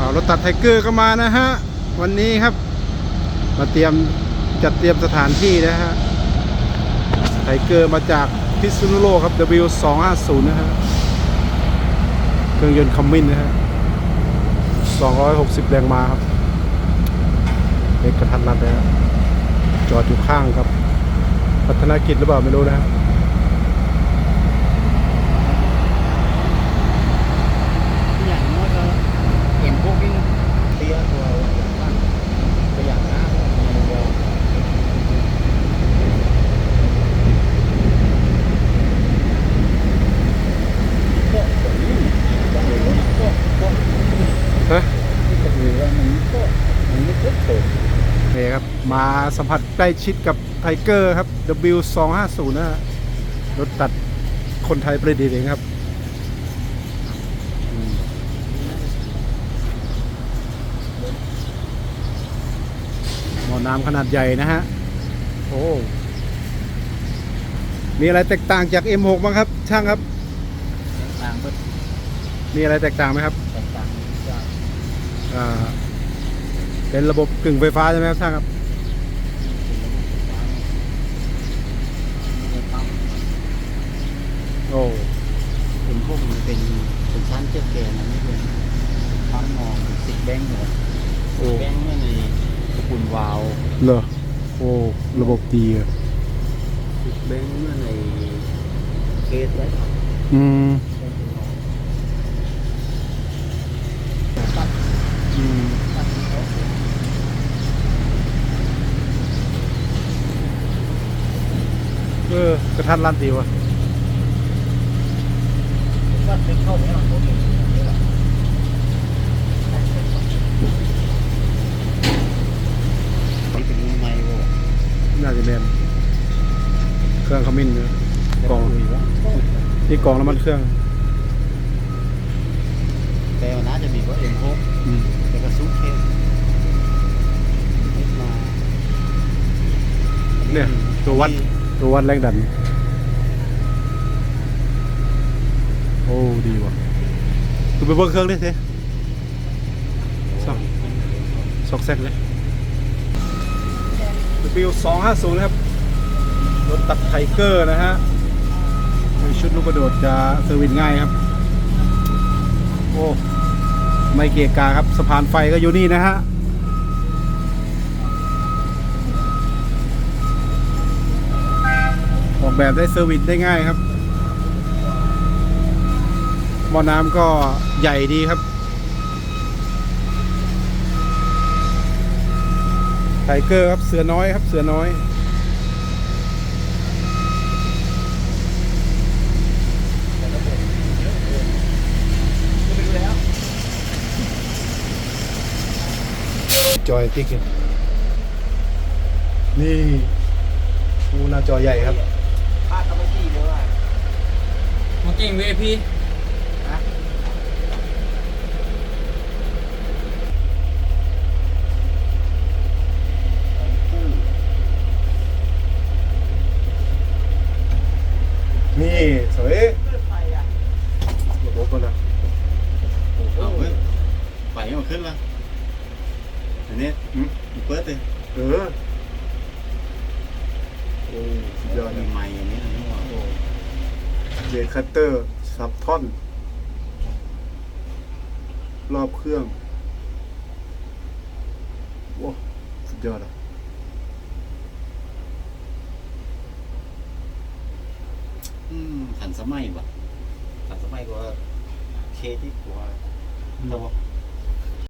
อ่ารถตัดไทเกอร์ก็มานะฮะ วันนี้ครับ มาเตรียมจัดเตรียมสถานที่นะฮะไทเกอร์มาจากพิษณุโลกครับ W250 นะฮะ เครื่องยนต์คัมมินนะฮะ 260 แรงม้าครับเล็กกระทันรัดนะฮะจอดอยู่ข้างครับ พัฒนากิจหรือเปล่าไม่รู้นะฮะ อย่างน้อยก็เห็นพวกวิ่งเตี้ยตัวอย่างบ้างตัวอย่างหน้าอย่างเดียวโป๊ะตัวนี้ต้องเลยว่าโป๊ะโป๊ะ ฮะ ที่จะดูว่า มันโป๊ะมันไม่โป๊ะโป๊ะโอเคครับ มาสัมผัสใกล้ชิดกับไทเกอร์ครับ W250 นะฮะรถตัดคนไทยประดิษฐ์เองครับอืมหม้อน้ำขนาดใหญ่นะฮะ โอ้ มีอะไรแตกต่างจาก M6 บ้างครับ ช่างครับ ต่างเบิดมีอะไรแตกต่างไหมครับ แตกต่างจากอ่า เป็นระบบกึ่งไฟฟ้าใช่ไหมครับช่างครับปั๊มโอ้เป็นพวกมันเป็นเป็นชั้นเจ็ดแกนนะไม่เป็นปั๊มมองสิบแบงค์เหรอโอ้แบงค์เมื่อในสกุลวาล์วเหรอโอ้ระบบดีอะสิบแบงค์เมื่อในเคสไว้ครับอืม ตัด อืม ตัดที่เขา เออกระทันรัดดีวะตัดเป็นเข้าเนี่ยเราเองนี่แหละนี่เป็นรุ่นใหม่บ่น่าจะเป็นเครื่องขมิ้นเนอะกล่องคุยวะที่กล่องน้ำมันเครื่อง แต่ว่าน่าจะมีว่าเอ็มโฮอืม แต่ก็ซูเคสมาเนี่ยตัววัด ตัววัดแรงดัน โอ้ ดีว่ะดูไปเบิ้งเครื่องดิสิสองสอกแซกเลย W 2 5 0ครับ รถตัดไทเกอร์นะฮะมีชุดลูกกระโดดจะเซอร์วิสง่ายครับ โอ้ ไม่เกียกาครับ สะพานไฟก็อยู่นี่นะฮะ แบบได้เซอร์วิสได้ง่ายครับหม้อน้ำก็ใหญ่ดีครับไทเกอร์ครับเสือน้อยครับเสือน้อยจอยติ๊กนี่ยนี่ดูหน้าจอใหญ่ครับ พาดทำไมดีเลยว่ามาเก่งเวพี่นี่สวยระบบมันนะเอาเว้ยไปมันขึ้นละอันนี้อืมเปิดเลยเออโอ้สุด ยอนะไม้อันนี้นะนี่ว่าเบรกคัตเตอร์ซับท่อน รอบเครื่องโอ้สุดยอดอะอืมทันสมัยว่ะทันสมัยกว่าเคที่กว่าแต่ว่า